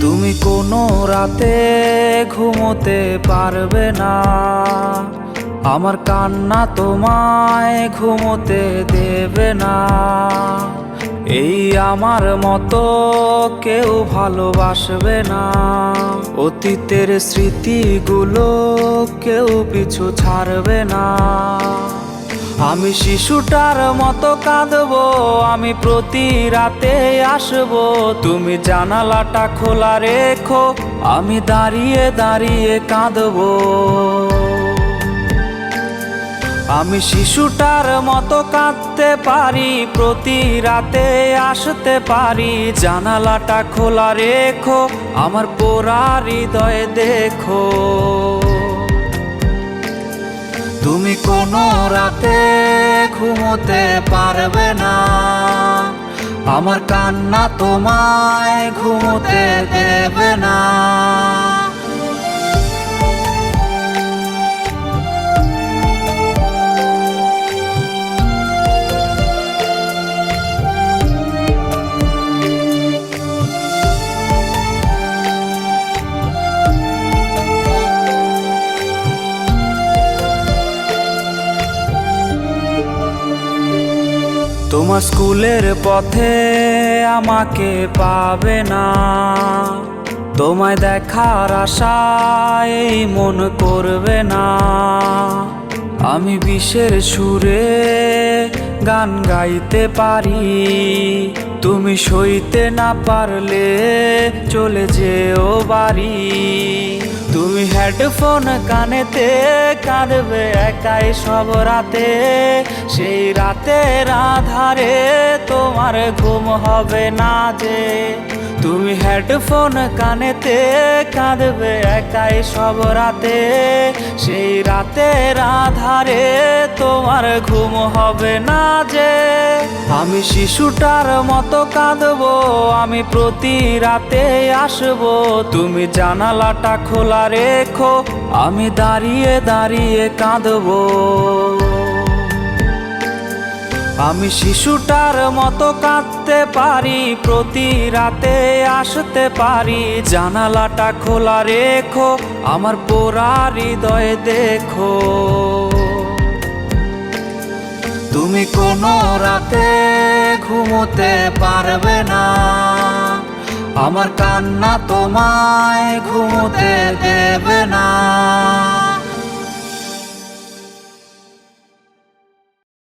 তুমি কোনো রাতে ঘুমোতে পারবে না। আমার কান্না তোমায় ঘুমোতে দেবে না। এই আমার মতো কেউ ভালোবাসবে না। অতীতের স্মৃতিগুলো কেউ পিছু ছাড়বে না। আমি শিশুটার মতো কাঁদবো, আমি প্রতি রাতে আসব। তুমি জানালাটা খোলা রেখো, আমি দাঁড়িয়ে দাঁড়িয়ে কাঁদবো। আমি শিশুটার মতো কাঁদতে পারি, প্রতি রাতে আসতে পারি। জানালাটা খোলা রেখো, আমার পোড়া হৃদয়ে দেখো। তুমি কোনো রাতে ঘুমোতে পারবে না। আমার কান্না তোমায় ঘুমোতে দেবে না। তোমার স্কুলের পথে আমাকে পাবে না। তোমায় দেখার আশায় মন করবে না। আমি বিষের সুরে গান গাইতে পারি তুমি সইতে না পারলে চলে যেও বাড়ি। তুমি হেডফোন কানেতে কাঁদবে একাই সব রাতে। সেই রাতের আধারে তোমার ঘুম হবে না যে। তুমি হেডফোন কানেতে কাঁদবে একাই সব রাতে। সেই রাতের আধারে তোমার ঘুম হবে না যে। আমি শিশুটার মতো কাঁদবো, আমি প্রতি রাতে আসব। তুমি জানালাটা খোলা রেখো, আমি দাঁড়িয়ে দাঁড়িয়ে কাঁদবো। আমি শিশুটার মতো কাঁদতে পারি, প্রতি রাতে আসতে পারি। জানালাটা খোলা রেখো, আমার পোড়া হৃদয়ে দেখো। তুমি কোনো রাতে ঘুমোতে পারবে না। আমার কান্না তোমায় ঘুমোতে দেবে